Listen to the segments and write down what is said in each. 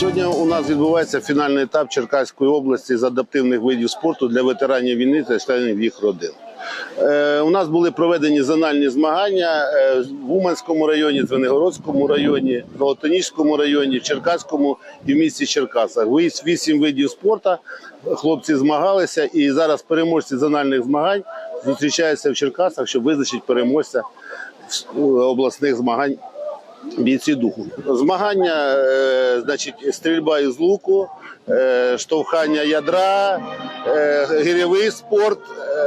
Сьогодні у нас відбувається фінальний етап Черкаської області з адаптивних видів спорту для ветеранів війни та членів їх родин. Е, у нас були проведені зональні змагання е, в Уманському районі, Звенигородському районі, Золотоніжському районі, Черкаському і в місті Черкасах. Вісім видів спорту. Хлопці змагалися, і зараз переможці зональних змагань зустрічаються в Черкасах, щоб визначити переможця обласних змагань бійці духу. Змагання, е, значить, стрільба із луку, е, штовхання ядра, е, гірєвий спорт,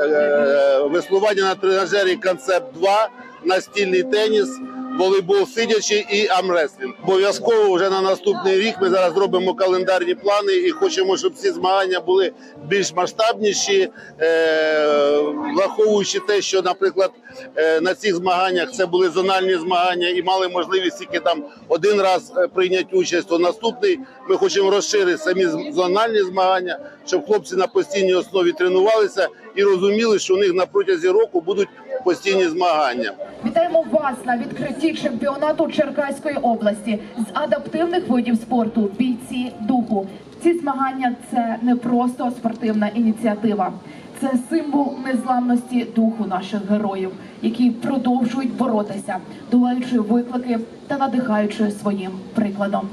е, веслування на тренажері концепт 2, настільний теніс. Волейбол сидячи і амреслінг. Обов'язково вже на наступний рік ми зараз зробимо календарні плани і хочемо, щоб ці змагання були більш масштабніші, е, враховуючи те, що, наприклад, е, на цих змаганнях це були зональні змагання і мали можливість тільки там один раз е, прийняти участь. То наступний ми хочемо розширити самі зональні змагання, щоб хлопці на постійній основі тренувалися і розуміли, що у них на протязі року будуть постійні змагання. Вітаємо вас на відкритті чемпіонату Черкаської області з адаптивних видів спорту бійці духу. Ці змагання це не просто спортивна ініціатива, це символ незламності духу наших героїв, які продовжують боротися, долаючи виклики та надихаючи своїм прикладом.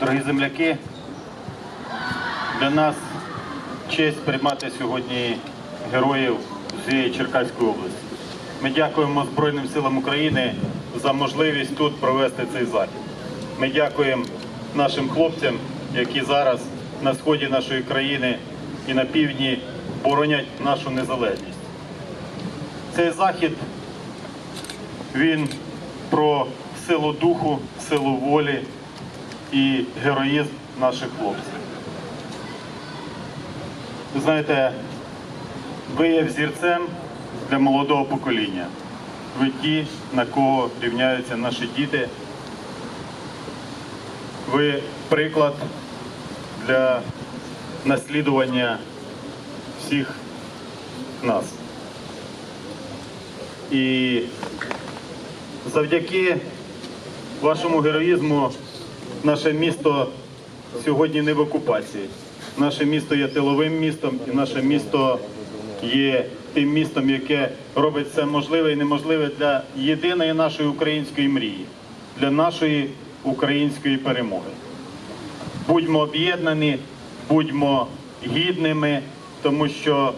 Дорогі земляки, для нас честь приймати сьогодні героїв з Черкаської області. Ми дякуємо Збройним силам України за можливість тут провести цей захід. Ми дякуємо нашим хлопцям, які зараз на сході нашої країни і на півдні боронять нашу незалежність. Цей захід він про силу духу, силу волі і героїзм наших хлопців. Ви знаєте, ви є взірцем для молодого покоління. Ви ті, на кого рівняються наші діти. Ви приклад для наслідування всіх нас. І завдяки вашому героїзму наше місто сьогодні не в окупації. Наше місто є тиловим містом, і наше місто є тим містом, яке робить все можливе і неможливе для єдиної нашої української мрії, для нашої української перемоги. Будьмо об'єднані, будьмо гідними, тому що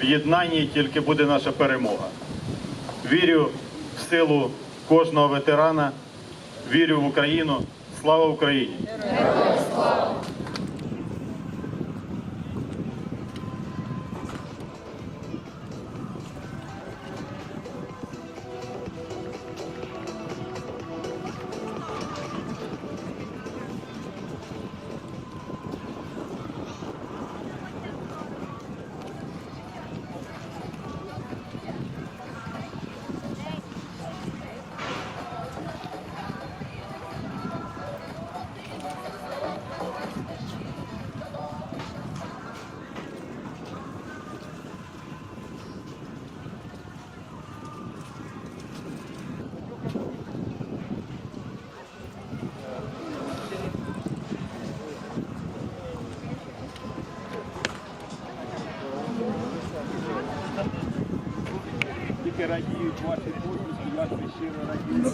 в єднанні тільки буде наша перемога. Вірю в силу кожного ветерана, вірю в Україну. Слава Україні!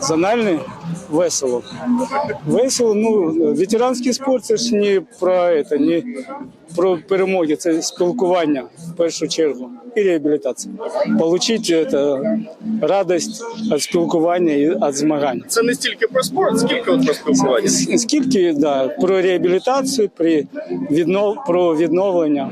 Зональний весело. Весело, ну, ветеранський спорт це ж не про это, не про перемоги, це спілкування в першу чергу і реабілітація. Получити это, радость від спілкування і від змагань. Це не стільки про спорт, скільки от про спілкування. Скільки да, про реабілітацію, при віднов, про відновлення.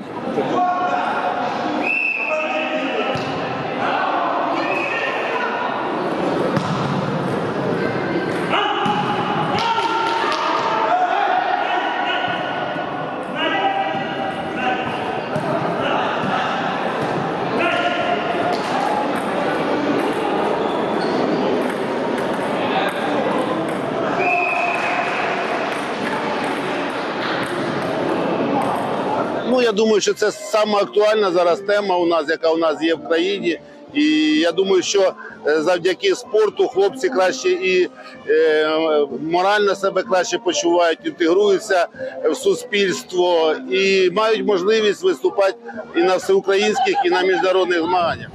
Я думаю, що це саме актуальна зараз тема у нас, яка у нас є в країні. І я думаю, що е, завдяки спорту хлопці краще і е, морально себе краще почувають, інтегруються в суспільство і мають можливість виступати і на всеукраїнських, і на міжнародних змаганнях.